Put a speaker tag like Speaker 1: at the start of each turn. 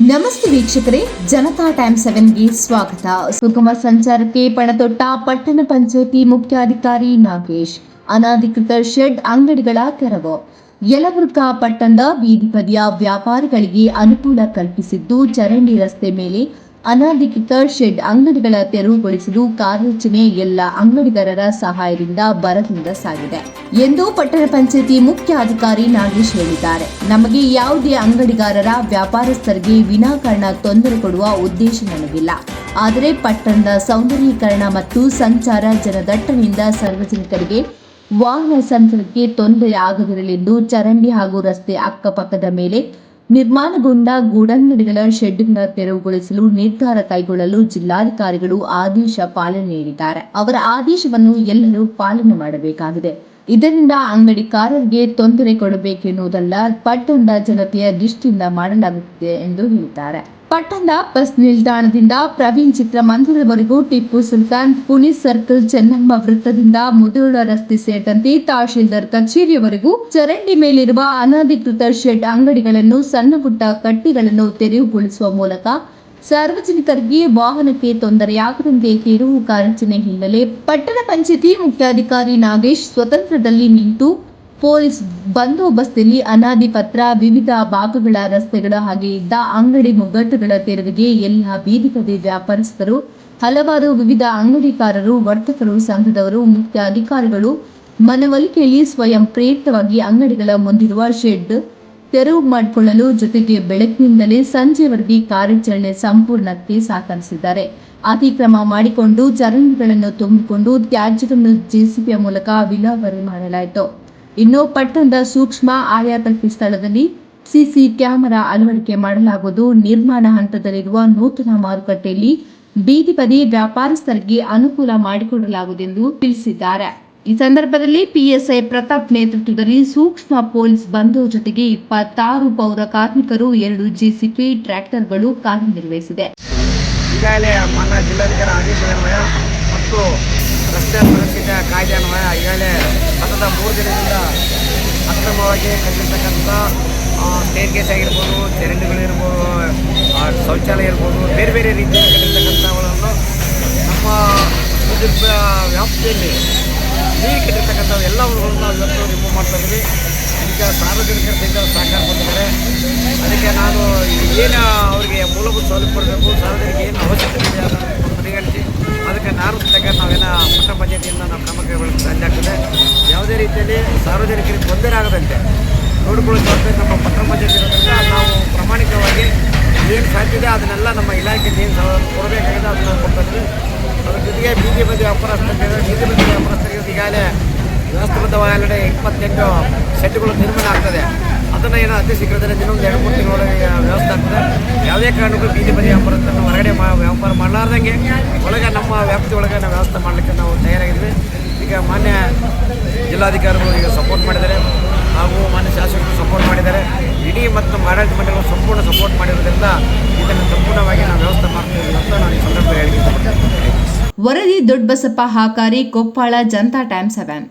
Speaker 1: ನಮಸ್ತೆ ವೀಕ್ಷಕರೇ, ಜನತಾ ಟೈಮ್ ಸೆವೆನ್ಗೆ ಸ್ವಾಗತ. ಸುಗಮ ಸಂಚಾರಕ್ಕೆ ಪಣತೊಟ್ಟ ಪಟ್ಟಣ ಪಂಚಾಯತಿ ಮುಖ್ಯಾಧಿಕಾರಿ ನಾಗೇಶ್. ಅನಧಿಕೃತ ಶೆಡ್ ಅಂಗಡಿಗಳ ತೆರವು. ಯಲಬುರ್ಗಾ ಪಟ್ಟಣದ ಬೀದಿ ಬದಿಯ ವ್ಯಾಪಾರಿಗಳಿಗೆ ಅನುಕೂಲ ಕಲ್ಪಿಸಿದ್ದು ಚರಂಡಿ ರಸ್ತೆ ಮೇಲೆ ಅನಧಿಕೃತ ಶೆಡ್ ಅಂಗಡಿಗಳ ತೆರವುಗೊಳಿಸಲು ಕಾರ್ಯಾಚರಣೆ ಎಲ್ಲ ಅಂಗಡಿಗಾರರ ಸಹಾಯದಿಂದ ಬರದಿಂದ ಸಾಗಿದೆ ಎಂದು ಪಟ್ಟಣ ಪಂಚಾಯತಿ ಮುಖ್ಯ ಅಧಿಕಾರಿ ನಾಗೇಶ್ ಹೇಳಿದ್ದಾರೆ. ನಮಗೆ ಯಾವುದೇ ಅಂಗಡಿಗಾರರ ವ್ಯಾಪಾರಸ್ಥರಿಗೆ ವಿನಾಕಾರಣ ತೊಂದರೆ ಕೊಡುವ ಉದ್ದೇಶ ನನಗಿಲ್ಲ ಆದರೆ ಪಟ್ಟಣದ ಸೌಂದರ್ಯೀಕರಣ ಮತ್ತು ಸಂಚಾರ ಜನದಟ್ಟಣೆಯಿಂದ ಸಾರ್ವಜನಿಕರಿಗೆ ವಾಹನ ಸಂಚಾರಕ್ಕೆ ತೊಂದರೆ ಆಗದಿರಲೆಂದು ಚರಂಡಿ ಹಾಗೂ ರಸ್ತೆ ಅಕ್ಕಪಕ್ಕದ ಮೇಲೆ ನಿರ್ಮಾಣಗೊಂಡ ಗೂಡಂಗಡಿಗಳ ಶೆಡ್ಗಳ ತೆರವುಗೊಳಿಸಲು ನಿರ್ಧಾರ ಕೈಗೊಳ್ಳಲು ಜಿಲ್ಲಾಧಿಕಾರಿಗಳು ಆದೇಶ ಪಾಲನೆ ನೀಡಿದ್ದಾರೆ. ಅವರ ಆದೇಶವನ್ನು ಎಲ್ಲರೂ ಪಾಲನೆ ಮಾಡಬೇಕಾಗಿದೆ. ಇದರಿಂದ ಅಂಗಡಿಕಾರರಿಗೆ ತೊಂದರೆ ಕೊಡಬೇಕೆನ್ನುವುದಲ್ಲ, ಪಟ್ಟಣದ ಜನತೆಯ ದೃಷ್ಟಿಯಿಂದ ಮಾಡಲಾಗುತ್ತಿದೆ ಎಂದು ಹೇಳಿದ್ದಾರೆ. ಪಟ್ಟಣದ ಬಸ್ ನಿಲ್ದಾಣದಿಂದ ಪ್ರವೀಣ್ ಚಿತ್ರಮಂದಿರದವರೆಗೂ ಟಿಪ್ಪು ಸುಲ್ತಾನ್ ಪುನೀತ್ ಸರ್ಕಲ್ ಚೆನ್ನಮ್ಮ ವೃತ್ತದಿಂದ ಮುಧೋಳ ರಸ್ತೆ ಸೇರಿದಂತೆ ತಹಶೀಲ್ದಾರ್ ಕಚೇರಿಯವರೆಗೂ ಚರಂಡಿ ಮೇಲಿರುವ ಅನಧಿಕೃತ ಶೆಡ್ ಅಂಗಡಿಗಳನ್ನು ಸಣ್ಣ ಪುಟ್ಟ ಕಟ್ಟಿಗಳನ್ನು ತೆರವುಗೊಳಿಸುವ ಮೂಲಕ ಸಾರ್ವಜನಿಕರಿಗೆ ವಾಹನಕ್ಕೆ ತೊಂದರೆಯಾಗದಂತೆ ಕೇಳುವ ಕಾರ್ಯಾಚರಣೆ ಹಿನ್ನೆಲೆ ಪಟ್ಟಣ ಪಂಚಾಯತಿ ಮುಖ್ಯಾಧಿಕಾರಿ ನಾಗೇಶ್ ಸ್ವತಂತ್ರದಲ್ಲಿ ನಿಂತು ಪೊಲೀಸ್ ಬಂದೋಬಸ್ತಿನಲ್ಲಿ ಅನಾದಿ ಪತ್ರ, ವಿವಿಧ ಭಾಗಗಳ ರಸ್ತೆಗಳ ಹಾಗೆ ಇದ್ದ ಅಂಗಡಿ ಮುಗ್ಗಟ್ಟುಗಳ ತೆರವಿಗೆ ಎಲ್ಲ ಬೀದಿ ಬದಿ ವ್ಯಾಪಾರಸ್ಥರು, ಹಲವಾರು ವಿವಿಧ ಅಂಗಡಿಕಾರರು, ವರ್ತಕರು, ಸಂಘದವರು ಮುಖ್ಯ ಅಧಿಕಾರಿಗಳು ಮನವೊಲಿಕೆಯಲ್ಲಿ ಸ್ವಯಂ ಪ್ರೇರಿತವಾಗಿ ಅಂಗಡಿಗಳ ಮುಂದಿರುವ ಶೆಡ್ ತೆರವು ಮಾಡಿಕೊಳ್ಳಲು ಜೊತೆಗೆ ಬೆಳಕಿನಿಂದಲೇ ಸಂಜೆವರೆಗೆ ಕಾರ್ಯಾಚರಣೆ ಸಂಪೂರ್ಣಕ್ಕೆ ಸಹಕರಿಸಿದ್ದಾರೆ ಅತಿಕ್ರಮ ಮಾಡಿಕೊಂಡು ಚರಂಡಿಗಳನ್ನು ತುಂಬಿಕೊಂಡು ತ್ಯಾಜ್ಯವನ್ನು ಜೆಸಿಬಿಯ ಮೂಲಕ ವಿಲೇವಾರಿ ಮಾಡಲಾಯಿತು. ಇನ್ನು ಪಟ್ಟಣದ ಸೂಕ್ಷ್ಮ ಆಯಾಕಲ್ಪಿ ಸ್ಥಳದಲ್ಲಿ ಸಿಸಿ ಕ್ಯಾಮೆರಾ ಅಳವಡಿಕೆ ಮಾಡಲಾಗುವುದು. ನಿರ್ಮಾಣ ಹಂತದಲ್ಲಿರುವ ನೂತನ ಮಾರುಕಟ್ಟೆಯಲ್ಲಿ ಬೀದಿ ಬದಿ ವ್ಯಾಪಾರಸ್ಥರಿಗೆ ಅನುಕೂಲ ಮಾಡಿಕೊಡಲಾಗುವುದೆಂದು ತಿಳಿಸಿದ್ದಾರೆ. ಈ ಸಂದರ್ಭದಲ್ಲಿ ಪಿಎಸ್ಐ ಪ್ರತಾಪ್ ನೇತೃತ್ವದಲ್ಲಿ ಸೂಕ್ಷ್ಮ ಪೊಲೀಸ್ ಬಂಧು ಜೊತೆಗೆ ಇಪ್ಪತ್ತಾರು ಪೌರ ಕಾರ್ಮಿಕರು, ಎರಡು ಜೆಸಿಪಿ ಟ್ರ್ಯಾಕ್ಟರ್ಗಳು ಕಾರ್ಯನಿರ್ವಹಿಸಿದೆ.
Speaker 2: ಈಗಾಗಲೇ ಮಾನ್ಯ ಜಿಲ್ಲಾಧಿಕಾರಿ ಆದೇಶದನ್ವಯ ಮತ್ತು ರಸ್ತೆ ಸುರಕ್ಷತೆ ಕಾಯ್ದೆ ಅನ್ವಯ ಈಗಾಗಲೇ ಸತತ ಮೂರು ದಿನದಿಂದ ಅಕ್ರಮವಾಗಿ ಕಟ್ಟಿರ್ತಕ್ಕಂಥ ಸ್ಟೇಟ್ ಗೇಟ್ ಆಗಿರ್ಬೋದು, ಚರಂಡಿಗಳಿರ್ಬೋದು ಶೌಚಾಲಯ ಇರ್ಬೋದು, ಬೇರೆ ಬೇರೆ ರೀತಿಯಲ್ಲಿ ನಮ್ಮ ಬ- ವ್ಯಾಪ್ತಿಯಲ್ಲಿ ನೀರು ಕಟ್ಟಿರ್ತಕ್ಕಂಥ ಎಲ್ಲವುಗಳನ್ನು ನಾವು ಇವತ್ತು ರಿಮೂವ್ ಮಾಡ್ತಾ ಇದ್ದೀವಿ. ಈಗ ಸಾರ್ವಜನಿಕರ ಸಹಿತ ಸಹಕಾರ ಕೊಟ್ಟಿದ್ದಾರೆ. ಅದಕ್ಕೆ ನಾನು ಏನು ಅವರಿಗೆ ಮೂಲಭೂತ ಸೌಲಭ್ಯ ಕೊಡಬೇಕು, ಸಾರ್ವಜನಿಕ ಏನು ಅವಶ್ಯಕತೆ ಇದೆ ಅದನ್ನು ಪರಿಗಣಿಸಿ ಅದಕ್ಕೆ ನಾನು ತಕ್ಕ ನಾವೇನ ಪಟ್ಟಣ ಪಂಚಾಯತಿಯಿಂದ ನಾವು ಕ್ರಮ ಕೈಗೊಳ್ಳಲು ಸಾಧ್ಯ ಆಗ್ತದೆ. ಯಾವುದೇ ರೀತಿಯಲ್ಲಿ ಸಾರ್ವಜನಿಕರಿಗೆ ತೊಂದರೆ ಆಗದಂತೆ ನೋಡಿಕೊಳ್ಳೋ ಜವಾಬ್ದಾರಿ ನಮ್ಮ ಪಟ್ಟಣ ಪಂಚಾಯತಿ ಇರೋದ್ರಿಂದ ನಾವು ಪ್ರಾಮಾಣಿಕವಾಗಿ ಏನು ಸಾಧ್ಯ ಇದೆ ಅದನ್ನೆಲ್ಲ ನಮ್ಮ ಇಲಾಖೆಗೆ ಏನು ಕೊಡಬೇಕಾಗಿದೆ ಅದನ್ನು ಕೊಡ್ತಾ ಜೊತೆಗೆ ಬೀದಿ ಬದಿ ವ್ಯಾಪಾರಸ್ಥರಿಗೆ ಬೀದಿ ಬದಿ ವ್ಯಾಪಾರಸ್ಥರಿಗೆ ಈಗಾಗಲೇ ವ್ಯವಸ್ಥಿತವಾಗಲೇ ಇಪ್ಪತ್ತೆಂಟು ಸೆಟ್ಗಳು ನಿರ್ಮಾಣ ಆಗ್ತದೆ. ಅದನ್ನು ಏನೋ ಅತಿ ಶೀಘ್ರದಲ್ಲಿ ದಿನೊಂದು ಎರಡು ಮೂರು ತಿಂಗಳೊಳಗೆ ವ್ಯವಸ್ಥೆ ಆಗ್ತದೆ. ಯಾವುದೇ ಕಾರಣಕ್ಕೂ ಬೀದಿ ಬದಿ ವ್ಯಾಪಾರಸ್ಥರನ್ನು ಹೊರಗಡೆ ಮಾ ವ್ಯಾಪಾರ ಮಾಡಲಾರ್ದಂಗೆ ಒಳಗೆ ನಮ್ಮ ವ್ಯಾಪ್ತಿ ಒಳಗೆ ನಾವು ವ್ಯವಸ್ಥೆ ಮಾಡಲಿಕ್ಕೆ ನಾವು ತಯಾರಾಗಿದ್ವಿ ಈಗ ಮಾನ್ಯ ಜಿಲ್ಲಾಧಿಕಾರಿಗಳು ಈಗ ಸಪೋರ್ಟ್ ಮಾಡಿದ್ದಾರೆ. ಹಾಗೂ ಮಾನ್ಯ ಶಾಸಕರು ಸಪೋರ್ಟ್ ಮಾಡಿದ್ದಾರೆ. ಇಡೀ ಮತ್ತು ನಮ್ಮ ಆಡಳಿತ ಮಂಡಳಿಗಳು ಸಂಪೂರ್ಣ ಸಪೋರ್ಟ್ ಮಾಡಿರೋದ್ರಿಂದ ಇದನ್ನು ಸಂಪೂರ್ಣವಾಗಿ ನಾವು ವ್ಯವಸ್ಥೆ ಮಾಡ್ತೀವಿ ಅಂತ ನಾನು ಈ ಸಂದರ್ಭದಲ್ಲಿ ಹೇಳಿದ್ದೀನಿ
Speaker 1: ವರದಿ ದೊಡ್ಡಬಸಪ್ಪ ಹಾಕಾರಿ ಕೊಪ್ಪಳ ಜನತಾ ಟೈಮ್ಸ್ ಸೆವೆನ್.